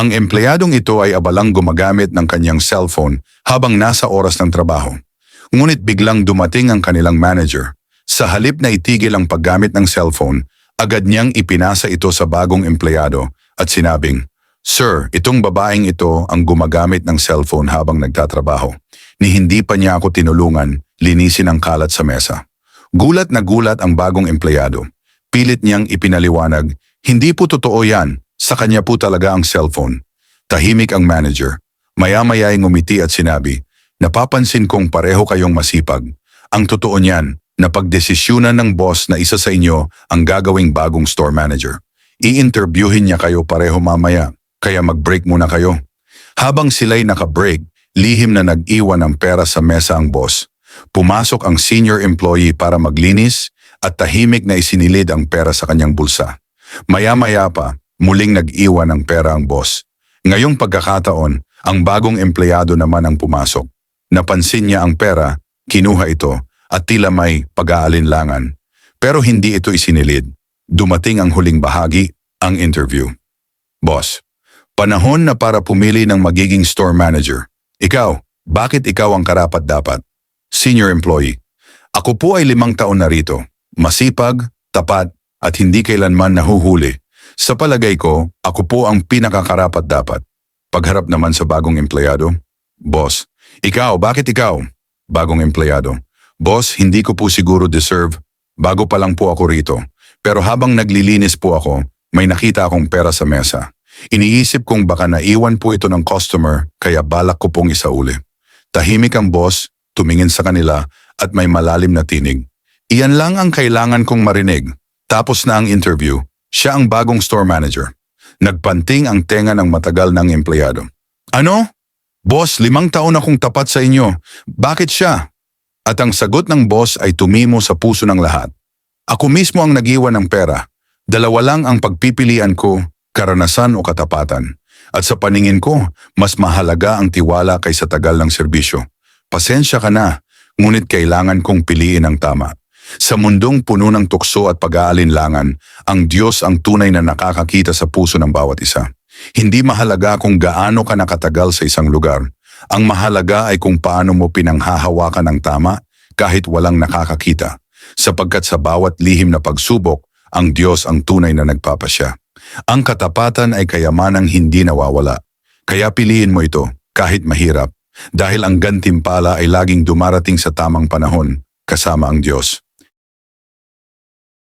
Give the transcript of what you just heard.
Ang empleyadong ito ay abalang gumagamit ng kanyang cellphone habang nasa oras ng trabaho. Ngunit biglang dumating ang kanilang manager. Sa halip na itigil ang paggamit ng cellphone, agad niyang ipinasa ito sa bagong empleyado at sinabing, Sir, itong babaeng ito ang gumagamit ng cellphone habang nagtatrabaho. Ni hindi pa niya ako tinulungan, linisin ang kalat sa mesa. Gulat na gulat ang bagong empleyado. Pilit niyang ipinaliwanag, hindi po totoo yan, sa kanya po talaga ang cellphone. Tahimik ang manager. Maya-maya ay ngumiti at sinabi, Napapansin kong pareho kayong masipag. Ang totoo niyan, napagdesisyunan ng boss na isa sa inyo ang gagawing bagong store manager. I-interviewin niya kayo pareho mamaya, kaya mag-break muna kayo. Habang sila'y naka-break, lihim na nag-iwan ng pera sa mesa ang boss. Pumasok ang senior employee para maglinis at tahimik na isinilid ang pera sa kanyang bulsa. Maya-maya pa, muling nag-iwan ng pera ang boss. Ngayong pagkakataon, ang bagong empleyado naman ang pumasok. Napansin niya ang pera, kinuha ito, at tila may pag-aalinlangan. Pero hindi ito isinilid. Dumating ang huling bahagi, ang interview. Boss, panahon na para pumili ng magiging store manager. Ikaw, bakit ikaw ang karapat-dapat? Senior employee. Ako po ay limang taon na rito. Masipag, tapat, at hindi kailanman nahuhuli. Sa palagay ko, ako po ang pinakakarapat-dapat. Pagharap naman sa bagong empleyado, Boss, ikaw, bakit ikaw? Bagong empleyado. Boss, hindi ko po siguro deserve. Bago pa lang po ako rito. Pero habang naglilinis po ako, may nakita akong pera sa mesa. Iniisip kong baka naiwan po ito ng customer, kaya balak ko pong isauli. Tahimik ang boss, tumingin sa kanila at may malalim na tinig. Iyan lang ang kailangan kong marinig. Tapos na ang interview. Siya ang bagong store manager. Nagpanting ang tenga ng matagal ng empleyado. Ano? Boss, limang taon akong tapat sa inyo. Bakit siya? At ang sagot ng boss ay tumimo sa puso ng lahat. Ako mismo ang nagiwan ng pera. Dalawa lang ang pagpipilian ko, karanasan o katapatan. At sa paningin ko, mas mahalaga ang tiwala kaysa tagal ng serbisyo. Pasensya ka na, ngunit kailangan kong piliin ang tama. Sa mundong puno ng tukso at pag-aalinlangan, ang Diyos ang tunay na nakakakita sa puso ng bawat isa. Hindi mahalaga kung gaano ka nakatagal sa isang lugar. Ang mahalaga ay kung paano mo pinanghahawakan ng tama kahit walang nakakakita. Sapagkat sa bawat lihim na pagsubok, ang Diyos ang tunay na nagpapasya. Ang katapatan ay kayamanang hindi nawawala. Kaya piliin mo ito kahit mahirap dahil ang gantimpala ay laging dumarating sa tamang panahon kasama ang Diyos.